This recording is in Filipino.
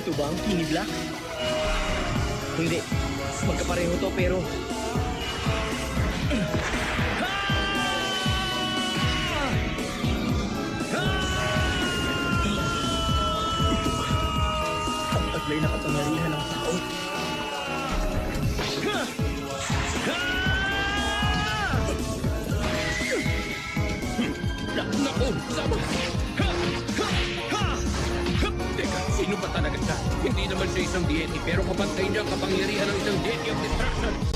Ito ba ang King Black? Hindi. Magkapareho to pero... Ang taglay na kapangyarihan ng tao. Sino ba talaga siya? Hindi naman siya isang deity, pero kapantay niya ang kapangyarihan ng isang deity of destruction.